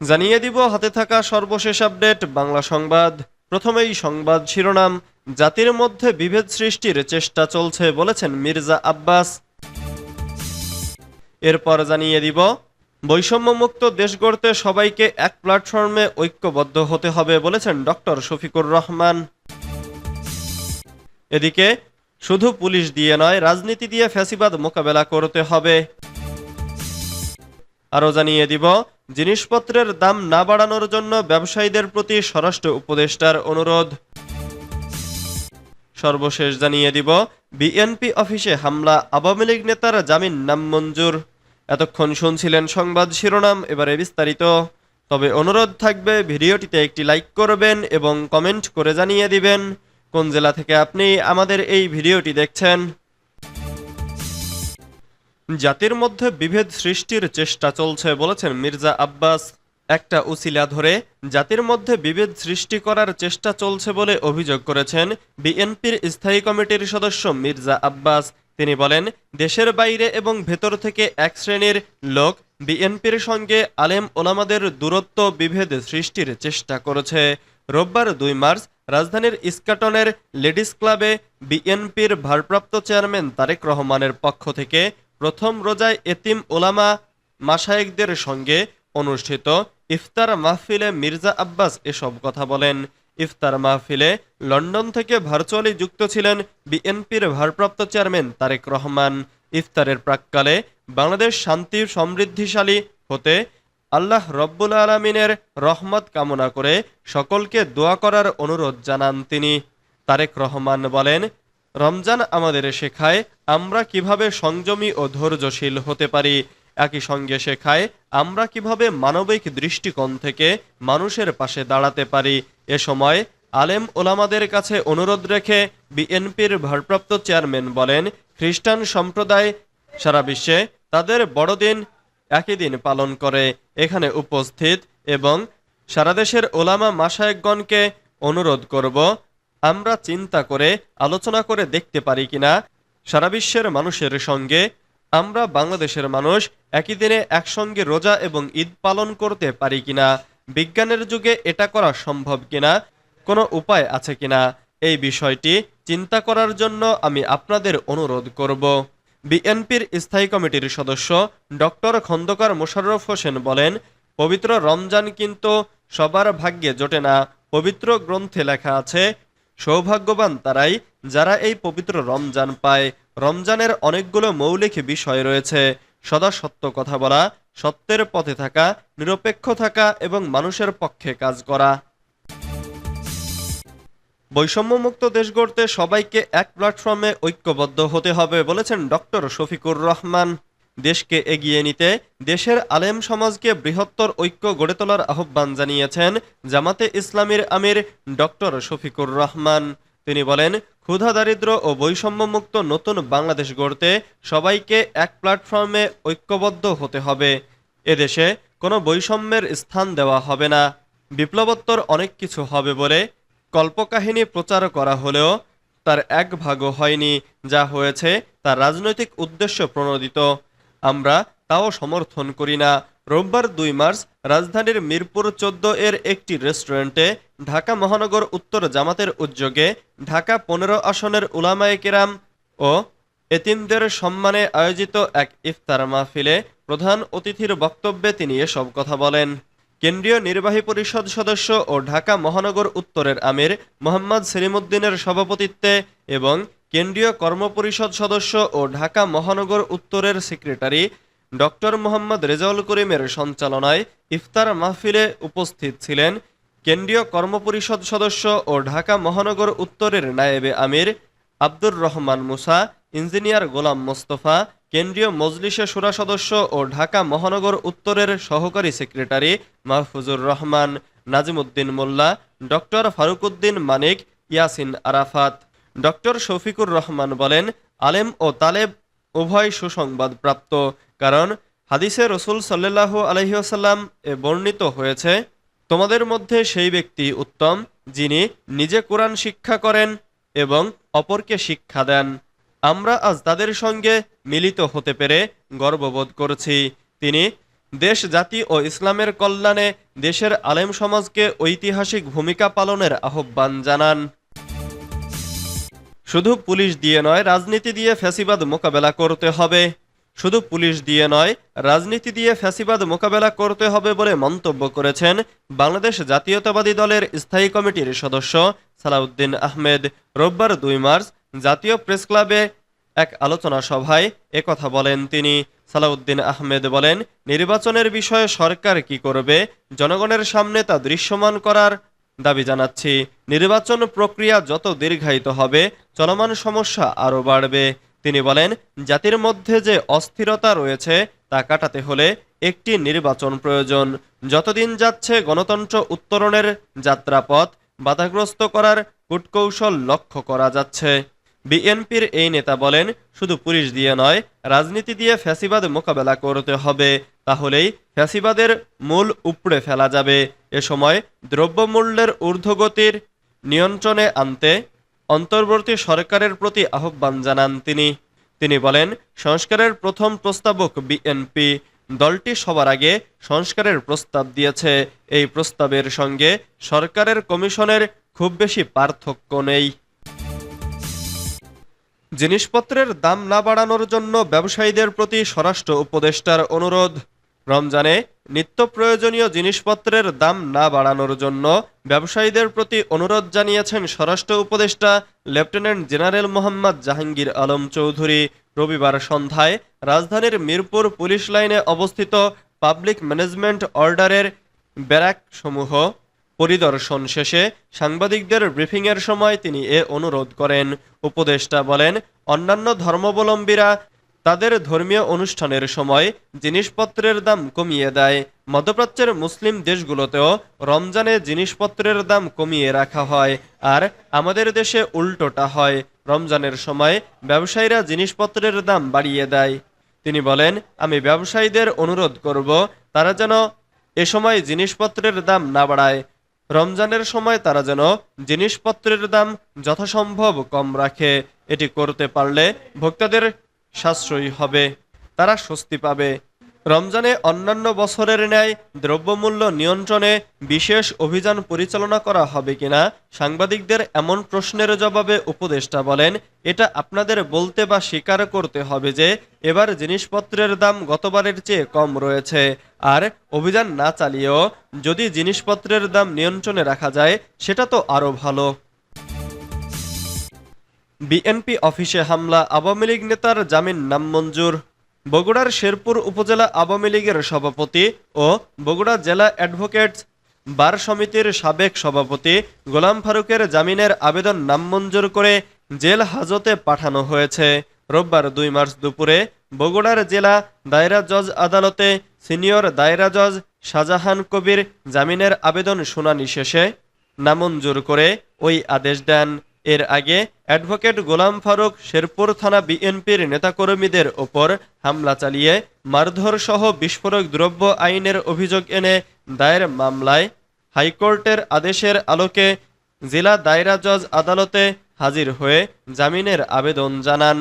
জানিয়ে দিব, হাতে থাকা সর্বশেষ আপডেট, বাংলা সংবাদ। প্রথমেই সংবাদ শিরোনাম, জাতির মধ্যে বিভেদ সৃষ্টির চেষ্টা চলছে বলেছেন মির্জা আব্বাস। এরপর জানিয়ে দিব, বৈষম্যমুক্ত দেশ গড়তে সবাইকে এক প্ল্যাটফর্মে ঐক্যবদ্ধ হতে হবে বলেছেন ডক্টর শফিকুর রহমান। এদিকে, শুধু পুলিশ দিয়ে নয়, রাজনীতি দিয়ে ফ্যাসিবাদ মোকাবেলা করতে হবে। আরও জানিয়ে দিব, জিনিসপত্রের দাম না বাড়ানোর জন্য ব্যবসায়ীদের প্রতি স্বরাষ্ট্র উপদেষ্টার অনুরোধ। সর্বশেষ জানিয়ে দিব, বিএনপি অফিসে হামলা, আওয়ামী লীগ নেতার জামিন নাম মঞ্জুর। এতক্ষণ শুনছিলেন সংবাদ শিরোনাম, এবারে বিস্তারিত। তবে অনুরোধ থাকবে, ভিডিওটিতে একটি লাইক করবেন এবং কমেন্ট করে জানিয়ে দিবেন, কোন জেলা থেকে আপনি আমাদের এই ভিডিওটি দেখছেন। জাতির মধ্যে বিভেদ সৃষ্টির চেষ্টা চলছে বলেছেন মির্জা আব্বাস। একটা উসিলা ধরে জাতির মধ্যে বিভেদ সৃষ্টি করার চেষ্টা চলছে বলে অভিযোগ করেছেন বিএনপির স্থায়ী কমিটির সদস্য মির্জা আব্বাস। তিনি বলেন, দেশের বাইরে এবং ভেতর থেকে এক শ্রেণির লোক বিএনপির সঙ্গে আলেম ওলামাদের দূরত্ব বিভেদ সৃষ্টির চেষ্টা করেছে। রোববার দুই মার্চ রাজধানীর ইস্কাটনের লেডিস ক্লাবে বিএনপির ভারপ্রাপ্ত চেয়ারম্যান তারেক রহমানের পক্ষ থেকে প্রথম রোজায় এতিম ওলামা মাসায়েকদের সঙ্গে অনুষ্ঠিত ইফতার মাহফিলে মির্জা আব্বাস এসব কথা বলেন। ইফতার মাহফিলে লন্ডন থেকে ভার্চুয়ালি যুক্ত ছিলেন বিএনপির ভারপ্রাপ্ত চেয়ারম্যান তারেক রহমান। ইফতারের প্রাককালে বাংলাদেশ শান্তি, সমৃদ্ধিশালী হতে আল্লাহ রব্বুল আলমিনের রহমত কামনা করে সকলকে দোয়া করার অনুরোধ জানান তিনি। তারেক রহমান বলেন, রমজান আমাদের শেখায় আমরা কীভাবে সংযমী ও ধৈর্যশীল হতে পারি? একই সঙ্গে শেখায়, আমরা কীভাবে মানবিক দৃষ্টিকোণ থেকে মানুষের পাশে দাঁড়াতে পারি? এ সময় আলেম ওলামাদের কাছে অনুরোধ রেখে বিএনপির ভারপ্রাপ্ত চেয়ারম্যান বলেন, খ্রিস্টান সম্প্রদায় সারা বিশ্বে তাদের বড়দিন একই দিন পালন করে। এখানে উপস্থিত এবং সারা দেশের ওলামা মাসায়েকগণকে অনুরোধ করব, আমরা চিন্তা করে, আলোচনা করে দেখতে পারি কিনা? সারা বিশ্বের মানুষের সঙ্গে আমরা বাংলাদেশের মানুষ একই দিনে একসঙ্গে রোজা এবং ঈদ পালন করতে পারি কিনা? বিজ্ঞানের যুগে এটা করা সম্ভব কিনা? কোনো উপায় আছে কিনা? এই বিষয়টি চিন্তা করার জন্য আমি আপনাদের অনুরোধ করব। বিএনপির স্থায়ী কমিটির সদস্য ডক্টর খন্দকার মোশাররফ হোসেন বলেন, পবিত্র রমজান কিন্তু সবার ভাগ্যে জোটে না। পবিত্র গ্রন্থে লেখা আছে সৌভাগ্যবান তারাই যারা এই পবিত্র রমজান পায়। রমজানের অনেকগুলো মৌলিক বিষয় রয়েছে। সদা সত্য কথা বলা, সত্যের পথে থাকা, নিরপেক্ষ থাকা এবং মানুষের পক্ষে কাজ করা। বৈষম্যমুক্ত দেশ গড়তে সবাইকে এক প্ল্যাটফর্মে ঐক্যবদ্ধ হতে হবে বলেছেন ডক্টর শফিকুর রহমান। দেশকে এগিয়ে নিতে দেশের আলেম সমাজকে বৃহত্তর ঐক্য গড়ে তোলার আহ্বান জানিয়েছেন জামাতে ইসলামীর আমির ডক্টর শফিকুর রহমান। তিনি বলেন, ক্ষুধা, দারিদ্র ও বৈষম্যমুক্ত নতুন বাংলাদেশ গড়তে সবাইকে এক প্ল্যাটফর্মে ঐক্যবদ্ধ হতে হবে। এদেশে কোনো বৈষম্যের স্থান দেওয়া হবে না। বিপ্লবোত্তর অনেক কিছু হবে বলে কল্পকাহিনী প্রচার করা হলেও তার এক ভাগও হয়নি। যা হয়েছে তার রাজনৈতিক উদ্দেশ্য প্রণোদিত। আমরা তাও সমর্থন করি না। রোববার দুই মার্চ রাজধানীর মিরপুর চোদ্দ এর একটি রেস্টুরেন্টে ঢাকা মহানগর উত্তর জামাতের উদ্যোগে ঢাকা পনেরো আসনের উলামায়ে কেরাম ও এতিমদের সম্মানে আয়োজিত এক ইফতার মাহফিলে প্রধান অতিথির বক্তব্যে তিনি এসব কথা বলেন। কেন্দ্রীয় নির্বাহী পরিষদ সদস্য ও ঢাকা মহানগর উত্তরের আমির মোহাম্মদ সেলিমুদ্দিনের সভাপতিত্বে এবং কেন্দ্রীয় কর্মপরিষদ সদস্য ও ঢাকা মহানগর উত্তরের সেক্রেটারি ডক্টর মোহাম্মদ রেজাউল করিমের সঞ্চালনায় ইফতার মাহফিলে উপস্থিত ছিলেন কেন্দ্রীয় কর্মপরিষদ সদস্য ও ঢাকা মহানগর উত্তরের নায়েবে আমির আব্দুর রহমান মুসা, ইঞ্জিনিয়ার গোলাম মোস্তফা, কেন্দ্রীয় মজলিসে সুরা সদস্য ও ঢাকা মহানগর উত্তরের সহকারী secretary Mahfuzur Rahman, Nazimuddin Molla, doctor Faruquddin Manik, Yasin Arafat. Doctor Shafiqur Rahman বলেন, আলেম ও তালেব উভয় সুসংবাদ প্রাপ্ত, কারণ হাদিসে রসুল সাল্লাহ আলহিহাসাল্লাম এ বর্ণিত হয়েছে, তোমাদের মধ্যে সেই ব্যক্তি উত্তম, যিনি নিজে কোরআন শিক্ষা করেন এবং অপরকে শিক্ষা দেন। আমরা আজ তাদের সঙ্গে মিলিত হতে পেরে গর্ববোধ করছি। তিনি দেশ, জাতি ও ইসলামের কল্যাণে দেশের আলেম সমাজকে ঐতিহাসিক ভূমিকা পালনের আহ্বান জানান। শুধু পুলিশ দিয়ে নয়, রাজনীতি দিয়ে ফ্যাসিবাদ মোকাবেলা করতে হবে। শুধু পুলিশ দিয়ে নয়, রাজনীতি দিয়ে ফ্যাসিবাদ মোকাবেলা করতে হবে বলে মন্তব্য করেছেন বাংলাদেশ জাতীয়তাবাদী দলের স্থায়ী কমিটির সদস্য সালাউদ্দিন আহমেদ। রোববার দুই মার্চ জাতীয় প্রেস ক্লাবে এক আলোচনা সভায় একথা বলেন তিনি। সালাউদ্দিন আহমেদ বলেন, নির্বাচনের বিষয়ে সরকার কি করবে, জনগণের সামনে তা দৃশ্যমান করার দাবি জানাচ্ছি, নির্বাচন প্রক্রিয়া যত দীর্ঘায়িত হবে, চলমান সমস্যা আরও বাড়বে। তিনি বলেন, জাতির মধ্যে যে অস্থিরতা রয়েছে তা কাটাতে হলে একটি নির্বাচন প্রয়োজন। যতদিন যাচ্ছে গণতন্ত্র উত্তরণের যাত্রাপথ, বাধাগ্রস্ত করার কূটকৌশল লক্ষ্য করা যাচ্ছে। বিএনপির এই নেতা বলেন, শুধু পুলিশ দিয়ে নয়, রাজনীতি দিয়ে ফ্যাসিবাদ মোকাবেলা করতে হবে। তাহলেই ফ্যাসিবাদের মূল উপড়ে ফেলা যাবে। এ সময় দ্রব্যমূল্যের ঊর্ধ্বগতির নিয়ন্ত্রণে আনতে অন্তর্বর্তী সরকারের প্রতি আহ্বান জানান তিনি। তিনি বলেন, সংস্কারের প্রথম প্রস্তাবক বিএনপি দলটি সবার আগে সংস্কারের প্রস্তাব দিয়েছে। এই প্রস্তাবের সঙ্গে সরকারের কমিশনের খুব বেশি পার্থক্য নেই। জিনিসপত্রের দাম না বাড়ানোর জন্য ব্যবসায়ীদের প্রতি স্বরাষ্ট্র উপদেষ্টার অনুরোধ। রমজানে নিত্য প্রয়োজনীয় জিনিসপত্রের দাম না বাড়ানোর জন্য ব্যবসায়ীদের প্রতি অনুরোধ জানিয়েছেন স্বরাষ্ট্র উপদেষ্টা লেফটেন্যান্ট জেনারেল মোহাম্মদ জাহাঙ্গীর আলম চৌধুরী। রবিবার সন্ধ্যায় রাজধানীর মিরপুর পুলিশ লাইনে অবস্থিত পাবলিক ম্যানেজমেন্ট অর্ডারের ব্যারাক সমূহ পরিদর্শন শেষে সাংবাদিকদের ব্রিফিংয়ের সময় তিনি এ অনুরোধ করেন। উপদেষ্টা বলেন, অন্যান্য ধর্মাবলম্বীরা তাদের ধর্মীয় অনুষ্ঠানের সময় জিনিসপত্রের দাম কমিয়ে দেয়। মধ্যপ্রাচ্যের মুসলিম দেশগুলোতেও রমজানে জিনিসপত্রের দাম কমিয়ে রাখা হয় আর আমাদের দেশে উল্টোটা হয়। রমজানের সময় ব্যবসায়ীরা জিনিসপত্রের দাম বাড়িয়ে দেয়। তিনি বলেন, আমি ব্যবসায়ীদের অনুরোধ করব, তারা যেন এ সময় জিনিসপত্রের দাম না বাড়ায়। রমজানের সময় তারা যেন জিনিসপত্রের দাম যথাসম্ভব কম রাখে। এটি করতে পারলে ভোক্তাদের সাশ্রয়ী হবে, তারা স্বস্তি পাবে। রমজানে অন্যান্য বছরের ন্যায় দ্রব্যমূল্য নিয়ন্ত্রণে বিশেষ অভিযান পরিচালনা করা হবে কিনা, সাংবাদিকদের এমন প্রশ্নের জবাবে উপদেষ্টা বলেন, এটা আপনাদের বলতে বা স্বীকার করতে হবে যে, এবার জিনিসপত্রের দাম গতবারের চেয়ে কম রয়েছে। আর অভিযান না চালিয়েও যদি জিনিসপত্রের দাম নিয়ন্ত্রণে রাখা যায়, সেটা তো আরও ভালো। বিএনপি অফিসে হামলা, আওয়ামী লীগ নেতার জামিন নামঞ্জুর বগুড়ার শেরপুর উপজেলা আওয়ামী লীগের সভাপতি ও বগুড়া জেলা অ্যাডভোকেটস বার সমিতির সাবেক সভাপতি গোলাম ফারুকের জামিনের আবেদন নামঞ্জুর করে জেল হাজতে পাঠানো হয়েছে। রোববার দুই মার্চ দুপুরে বগুড়ার জেলা দায়রা জজ আদালতে সিনিয়র দায়রা জজ শাহজাহান কবির জামিনের আবেদন শুনানি শেষে নামঞ্জুর করে ওই আদেশ দেন। এর আগে অ্যাডভোকেট গোলাম ফারুক শেরপুর থানা বিএনপির নেতাকর্মীদের ওপর হামলা চালিয়ে মারধর সহ বিস্ফোরক দ্রব্য আইনের অভিযোগ এনে দায়ের মামলায় হাইকোর্টের আদেশের আলোকে জেলা দায়রা জজ আদালতে হাজির হয়ে জামিনের আবেদন জানান।